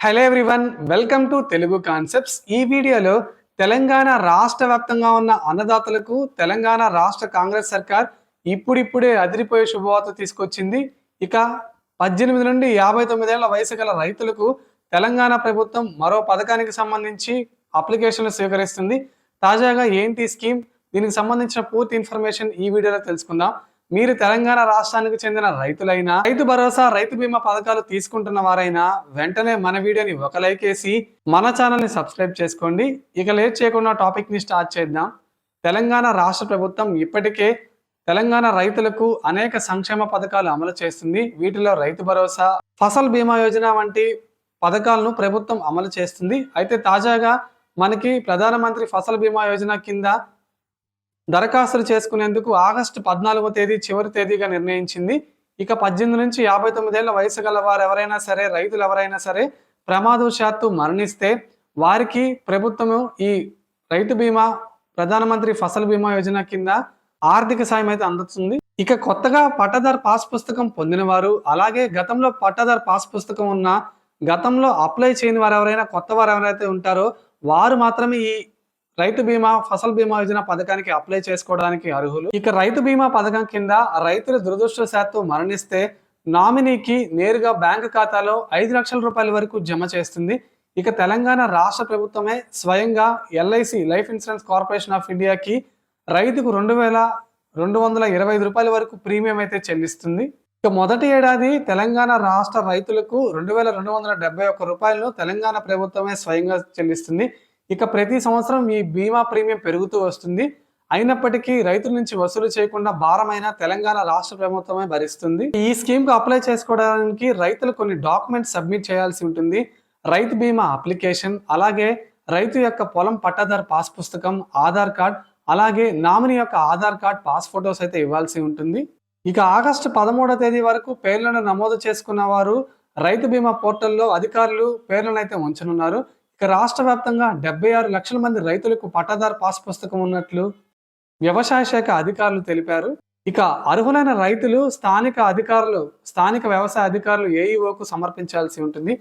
Hello everyone welcome to Telugu concepts ఈ వీడియోలో తెలంగాణ రాష్ట్ర వ్యాప్తంగా ఉన్న అన్నదాతలకు తెలంగాణ రాష్ట్ర కాంగ్రెస్ సర్కార్ ఇప్పుడిప్పుడే అదిరిపోయే శుభవార్త తీసుకొచ్చింది. ఇక పద్దెనిమిది నుండి యాభై తొమ్మిదేళ్ళ వయసు గల రైతులకు తెలంగాణ ప్రభుత్వం మరో పథకానికి సంబంధించి అప్లికేషన్లు స్వీకరిస్తుంది. తాజాగా ఏంటి స్కీమ్? దీనికి సంబంధించిన పూర్తి ఇన్ఫర్మేషన్ ఈ వీడియోలో తెలుసుకుందాం. మీరు తెలంగాణ రాష్ట్రానికి చెందిన రైతులైనా రైతు భరోసా రైతు బీమా పథకాలు తీసుకుంటున్న వారైనా వెంటనే మన వీడియోని ఒక లైక్ వేసి మన ఛానల్ని సబ్స్క్రైబ్ చేసుకోండి. ఇక లేట్ చేయకుండా టాపిక్ని స్టార్ట్ చేద్దాం. తెలంగాణ రాష్ట్ర ప్రభుత్వం ఇప్పటికే తెలంగాణ రైతులకు అనేక సంక్షేమ పథకాలు అమలు చేస్తుంది. వీటిలో రైతు భరోసా ఫసల్ బీమా యోజన వంటి పథకాలను ప్రభుత్వం అమలు చేస్తుంది. అయితే తాజాగా మనకి ప్రధానమంత్రి ఫసల్ బీమా యోజన కింద దరఖాస్తులు చేసుకునేందుకు ఆగస్టు పద్నాలుగో తేదీ చివరి తేదీగా నిర్ణయించింది. ఇక పద్దెనిమిది నుంచి యాభై తొమ్మిదేళ్ళ వయసు గల వారు ఎవరైనా సరే రైతులు ఎవరైనా సరే ప్రమాదవశాత్తు మరణిస్తే వారికి ప్రభుత్వము ఈ రైతు బీమా ప్రధానమంత్రి ఫసల్ బీమా యోజన కింద ఆర్థిక సాయం అయితే అందుతుంది. ఇక కొత్తగా పట్టదార్ పాస్ పుస్తకం పొందిన వారు అలాగే గతంలో పట్టదార్ పాస్ పుస్తకం ఉన్న గతంలో అప్లై చేయని వారు ఎవరైనా కొత్త వారు ఎవరైతే ఉంటారో వారు మాత్రమే ఈ రైతు బీమా ఫసల్ బీమా యోజన పథకానికి అప్లై చేసుకోవడానికి అర్హులు? ఇక రైతు బీమా పథకం కింద రైతులు దురదృష్టశాత్తు మరణిస్తే నామినీకి నేరుగా బ్యాంకు ఖాతాలో ఐదు లక్షల రూపాయల వరకు జమ చేస్తుంది. ఇక తెలంగాణ రాష్ట్ర ప్రభుత్వమే స్వయంగా LIC life insurance corporation of ఇండియాకి రైతుకు రెండు వేల రెండు వందల ఇరవై ఐదు రూపాయల వరకు ప్రీమియం అయితే చెల్లిస్తుంది. ఇక మొదటి ఏడాది తెలంగాణ రాష్ట్ర రైతులకు రెండు వేల రెండు వందల డెబ్బై ఒక్క రూపాయలను తెలంగాణ ప్రభుత్వమే స్వయంగా చెల్లిస్తుంది. ఇక ప్రతి సంవత్సరం ఈ బీమా ప్రీమియం పెరుగుతూ వస్తుంది. అయినప్పటికీ రైతుల నుంచి వసూలు చేయకుండా భారమైన తెలంగాణ రాష్ట్ర ప్రభుత్వమే భరిస్తుంది. ఈ స్కీమ్కు అప్లై చేసుకోవడానికి రైతులు కొన్ని డాక్యుమెంట్స్ సబ్మిట్ చేయాల్సి ఉంటుంది. రైతు బీమా అప్లికేషన్ అలాగే రైతు యొక్క పొలం పట్టాదారు పాస్ పుస్తకం ఆధార్ కార్డ్ అలాగే నామినీ యొక్క ఆధార్ కార్డ్ పాస్ ఫొటోస్ అయితే ఇవ్వాల్సి ఉంటుంది. ఇక ఆగస్టు పదమూడో తేదీ వరకు పేర్లను నమోదు చేసుకున్న వారు రైతు బీమా పోర్టల్లో అధికారులు పేర్లను అయితే ఉంచనున్నారు. రాష్ట్ర వ్యాప్తంగా డెబ్బై ఆరు లక్షల మంది రైతులకు పట్టాదారు పాస్ పుస్తకం ఉన్నట్లు వ్యవసాయ శాఖ అధికారులు తెలిపారు. ఇక అర్హులైన రైతులు స్థానిక అధికారులు స్థానిక వ్యవసాయ అధికారులు ఏఈఓకు సమర్పించాల్సి ఉంటుంది.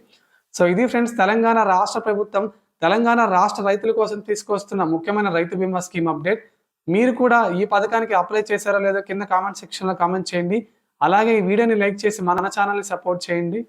సో ఇది ఫ్రెండ్స్ తెలంగాణ రాష్ట్ర ప్రభుత్వం తెలంగాణ రాష్ట్ర రైతుల కోసం తీసుకొస్తున్న ముఖ్యమైన రైతు బీమా స్కీమ్ అప్డేట్. మీరు కూడా ఈ పథకానికి అప్లై చేశారో లేదో కింద కామెంట్ సెక్షన్లో కామెంట్ చేయండి. అలాగే ఈ వీడియోని లైక్ చేసి మన ఛానల్ని సపోర్ట్ చేయండి.